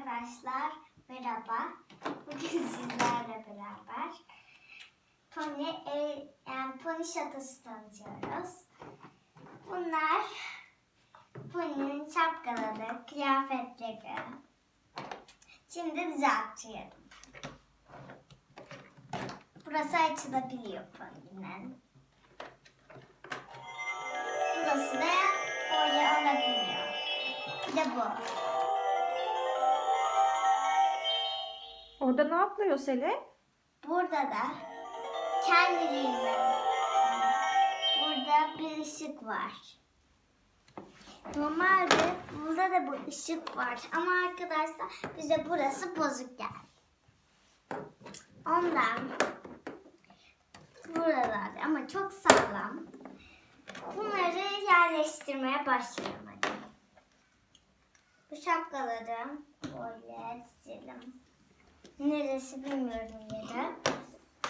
Arkadaşlar merhaba. Bugün sizlerle beraber pony, e, yani pony şatosu tanıtıyoruz. Bunlar pony'nin şapkaları, kıyafetleri. Şimdi düzeltiyorum. Burası açılabiliyor pony'nin. Burası da böyle olabiliyor. Bir de bu. Orada ne yapılıyor Selin? Burada da kendiliğinden burada bir ışık var. Normalde burada da bu ışık var ama arkadaşlar bize burası bozuk geldi. Ondan buralarda ama çok sağlam. Bunları yerleştirmeye hadi. Bu şapkaları böyle dizelim. Neresi bilmiyorum yeri.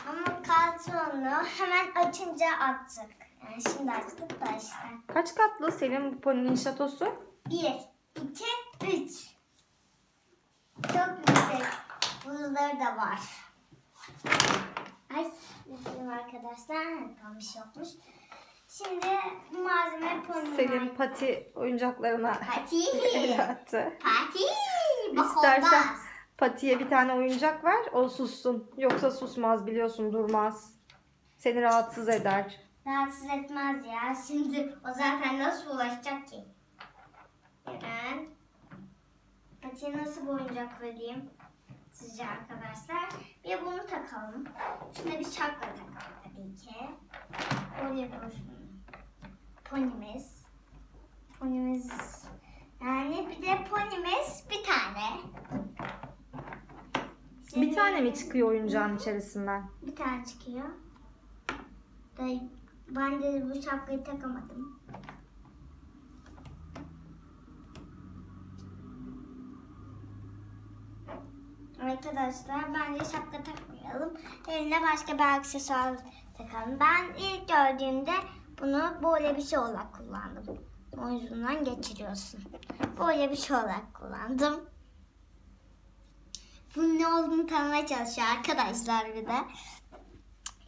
Ama kartonu hemen açınca attık. Yani şimdi açtık da işte. Kaç katlı Selin bu poninin şatosu? Bir, iki, üç. Çok yüksek. Bunları da var. Ay, üzgünüm arkadaşlar. Tam bir şey yokmuş. Şimdi malzeme ponuma. Selin pati oyuncaklarına el Pati. attı. Pati. Bak İstersen olmaz. Patiye bir tane oyuncak ver o sussun. Yoksa susmaz biliyorsun durmaz. Seni rahatsız eder. Rahatsız etmez ya. Şimdi o zaten nasıl ulaşacak ki? Eren. Patiye nasıl bir oyuncak vereyim sizce arkadaşlar? Bir bunu takalım. Şuna bir şapka takalım tabii ki. Oraya dursun. Ponimiz. Ponimiz. Yani bir de ponimiz bir tane. Bir tane mi çıkıyor oyuncağın içerisinden? Bir tane çıkıyor. Ben de bu şapkayı takamadım. Arkadaşlar bence şapka takmayalım. Eline başka bir aksesuar takalım. Ben ilk gördüğümde bunu böyle bir şey olarak kullandım. O yüzünden geçiriyorsun. Böyle bir şey olarak kullandım. Bunun ne olduğunu tanımaya çalışıyor arkadaşlar bir de.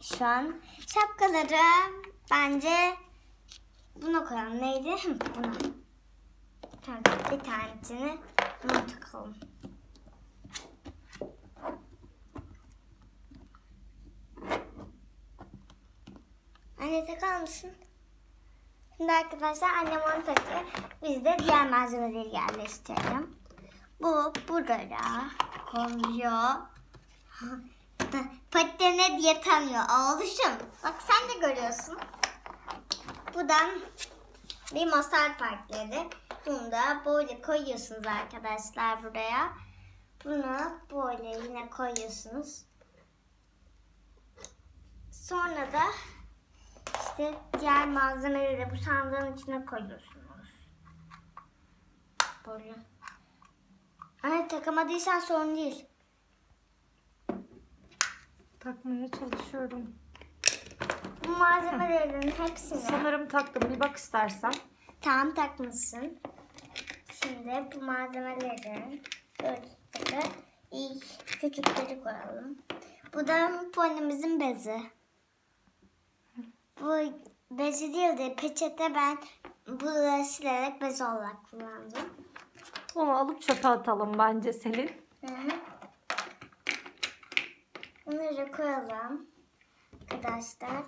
Şu an şapkaları bence buna koyalım. Neydi? Buna. Tamam, bir tanesini buna takalım. Anne takar mısın? Şimdi arkadaşlar annem onu takıyor. Biz de diğer malzemeleri yerleştirelim. Bu buraya koyuyor. Patene diye tanıyor. Oğluşum. Bak sen de görüyorsun. Bu da bir masal partları. Bunu da böyle koyuyorsunuz arkadaşlar buraya. Bunu böyle yine koyuyorsunuz. Sonra da işte diğer malzemeleri de bu sandığın içine koyuyorsunuz. Böyle. Anne takamadıysan sorun değil. Takmaya çalışıyorum. Bu malzemelerin hepsini Sanırım taktım bir bak istersen. tam takmışsın. Şimdi bu malzemelerin böyle ilk küçükleri koyalım. Bu da ponimizin bezi. Bu bezi değil de peçete ben bunu silerek bez olarak kullandım. Onu alıp çöpe atalım bence Selin. Hı hı. Bunları koyalım. Arkadaşlar.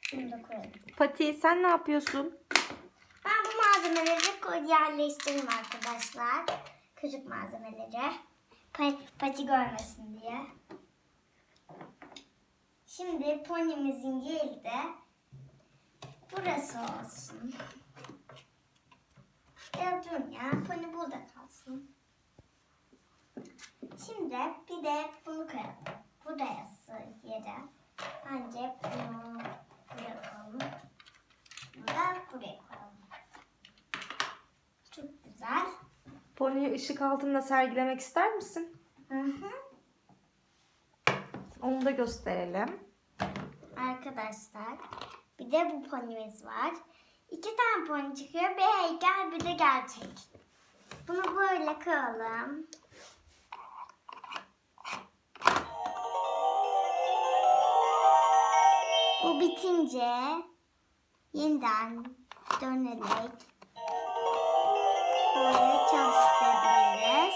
Şunu da koyalım. Pati sen ne yapıyorsun? Ben bu malzemeleri koy yerleştirdim arkadaşlar. Küçük malzemeleri. Pa- pati görmesin diye. Şimdi ponimizin de burası olsun. Ya dur ya pony burada kalsın. Şimdi bir de bunu koyalım. Burası yere. Bence bunu buraya koyalım. Bunu da buraya koyalım. Çok güzel. Pony'yi ışık altında sergilemek ister misin? Hı hı. Onu da gösterelim. Arkadaşlar bir de bu ponimiz var. İki tane pony çıkıyor. Bir heykel bir de gerçek. Bunu böyle koyalım. Bu bitince yeniden dönerek böyle çalıştırabiliriz.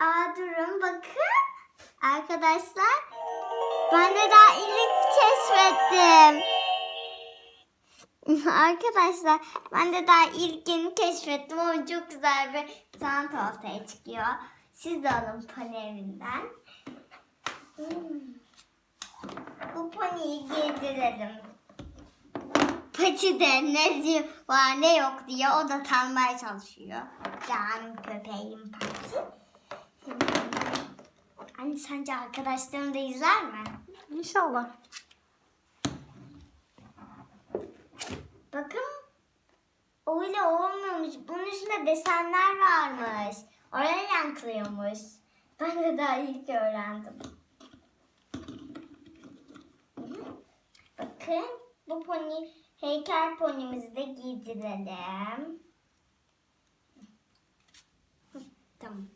Aa durun bakın. Arkadaşlar ben de daha ilk keşfettim. Arkadaşlar ben de daha ilk yeni keşfettim ama çok güzel bir sant ortaya çıkıyor. Siz de alın panelinden. Hmm. Bu poniyi giydirelim. Patide ne var ne yok diye o da tanımaya çalışıyor. Canım köpeğim Pati. Hmm. Anne sence arkadaşlarım da izler mi? İnşallah. Bakın öyle olmamış. Bunun üstünde desenler varmış. Oraya yankılıyormuş. Ben de daha ilk öğrendim. Bakın bu pony heykel ponimizi de giydirelim. Tamam.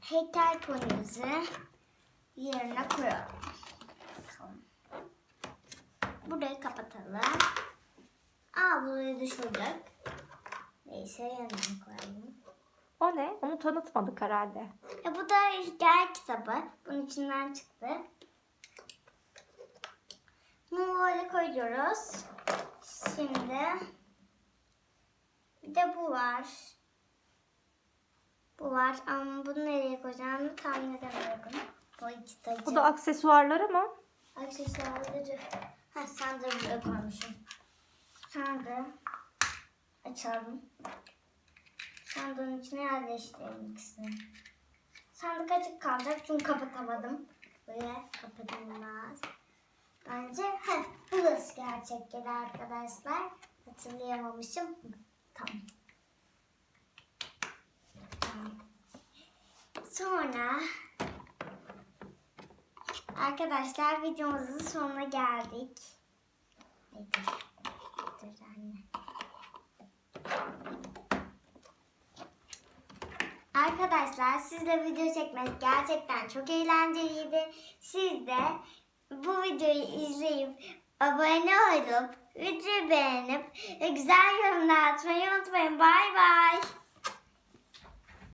Heykel ponimizi yerine koyalım. Bakalım. Burayı kapatalım. Aa burayı düşürdük. Neyse yanına koyalım. O ne? Onu tanıtmadık herhalde. E bu da hikaye kitabı. Bunun içinden çıktı. Bunu böyle koyuyoruz. Şimdi bir de bu var. Bu var ama bunu nereye koyacağımı tahmin edemiyorum. Bu iki tacı. Bu da aksesuarları mı? Aksesuarları. Ha sandığı buraya koymuşum. Sandığı açalım. Sandığın içine yerleştirelim ikisini. Sandık açık kalacak çünkü kapatamadım. Böyle kapatılmaz. Bence heh, burası gerçek yeri arkadaşlar. Hatırlayamamışım. Tamam. Sonra Arkadaşlar videomuzun sonuna geldik. Ay, Dur anne. Arkadaşlar sizle video çekmek gerçekten çok eğlenceliydi. Siz de bu videoyu izleyip abone olup videoyu beğenip güzel yorumlar atmayı unutmayın. Bay bay.